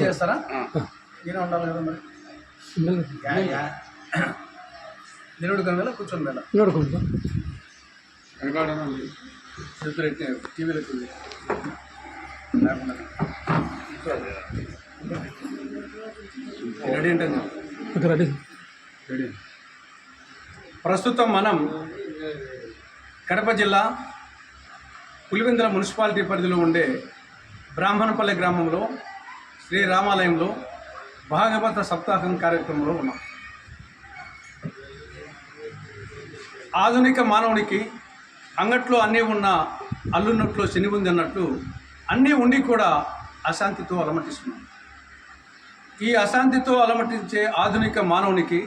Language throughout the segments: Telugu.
చేస్తారా? నేను ఉండాలి కదా మరి. నిలుడు కూర్చొని మేళ నడుకుంటా. టీవీలో రెడీ రెడీ. రెడీ. ప్రస్తుతం మనం కడప జిల్లా పులివెందుల మున్సిపాలిటీ పరిధిలో ఉండే బ్రాహ్మణపల్లి గ్రామంలో శ్రీ రామాలయంలో భాగవత సప్తాహం కార్యక్రమంలో ఉన్నాం. ఆధునిక మానవునికి అంగట్లో అన్నీ ఉన్న అల్లున్నట్లు శని ఉంది అన్నట్లు అన్నీ ఉండి కూడా అశాంతితో అలమటిస్తున్నాం. ఈ అశాంతితో అలమటించే ఆధునిక మానవునికి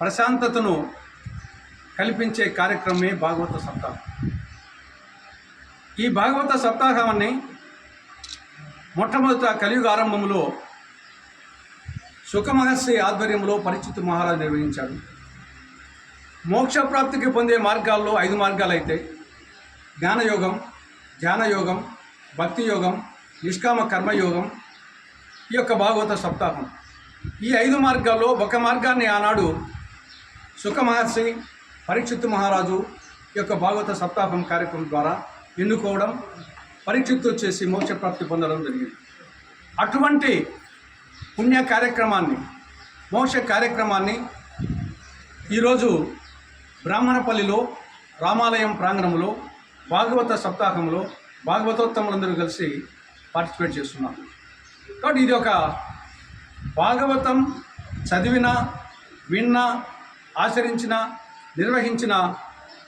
ప్రశాంతతను కల్పించే కార్యక్రమమే భాగవత సప్తాహం. ఈ భాగవత సప్తాహాన్ని మొట్టమొదట కలియుగ ఆరంభంలో సుఖమహర్షి ఆధ్వర్యంలో పరిచిత్ మహారాజు నిర్వహించాడు. మోక్షప్రాప్తికి పొందే మార్గాల్లో ఐదు మార్గాలు అయితే జ్ఞానయోగం ధ్యానయోగం భక్తి యోగం నిష్కామ కర్మయోగం ఈ యొక్క భాగవత సప్తాహం. ఈ ఐదు మార్గాల్లో ఒక మార్గాన్ని ఆనాడు సుఖమహర్షి పరీక్షిత్ మహారాజు ఈ యొక్క భాగవత సప్తాహం కార్యక్రమం ద్వారా ఎన్నుకోవడం పరీక్షిత్తు వచ్చేసి మోక్షప్రాప్తి పొందడం జరిగింది. అటువంటి పుణ్య కార్యక్రమాన్ని మోక్ష కార్యక్రమాన్ని ఈరోజు బ్రాహ్మణపల్లిలో రామాలయం ప్రాంగణంలో భాగవత సప్తాహంలో భాగవతోత్తములందరూ కలిసి పార్టిసిపేట్ చేస్తున్నాం. కాబట్టి ఇది ఒక భాగవతం చదివిన విన్న ఆచరించిన నిర్వహించిన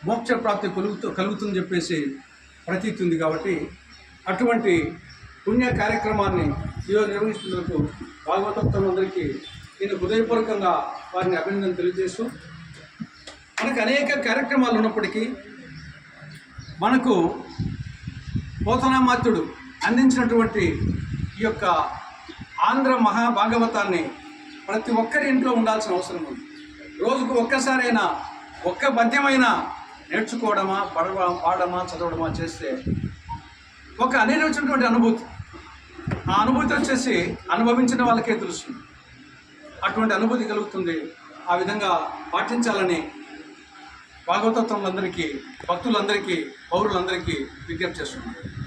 మోక్ష ప్రాప్తి కలుగుతూ కలుగుతుందని చెప్పేసి ప్రతీతి ఉంది కాబట్టి అటువంటి పుణ్య కార్యక్రమాన్ని ఈరోజు నిర్వహిస్తున్నందుకు భాగవతోత్తములందరికీ నేను హృదయపూర్వకంగా వారిని అభినందన తెలియజేస్తూ మనకు అనేక కార్యక్రమాలు ఉన్నప్పటికీ మనకు పోతనామాత్యుడు అందించినటువంటి ఈ యొక్క ఆంధ్ర మహాభాగవతాన్ని ప్రతి ఒక్కరి ఇంట్లో ఉండాల్సిన అవసరం ఉంది. రోజుకు ఒక్కసారైనా ఒక్క పద్యమైనా నేర్చుకోవడమా పడవ పాడమా చదవడమా చేస్తే ఒక అనేకమైనటువంటి అనుభూతి. ఆ అనుభూతి వచ్చేసి అనుభవించిన వాళ్ళకే తెలుస్తుంది అటువంటి అనుభూతి కలుగుతుంది. ఆ విధంగా పాటించాలని భాగవతత్వంలందరికీ భక్తులందరికీ పౌరులందరికీ విజ్ఞప్తి చేస్తున్నాను.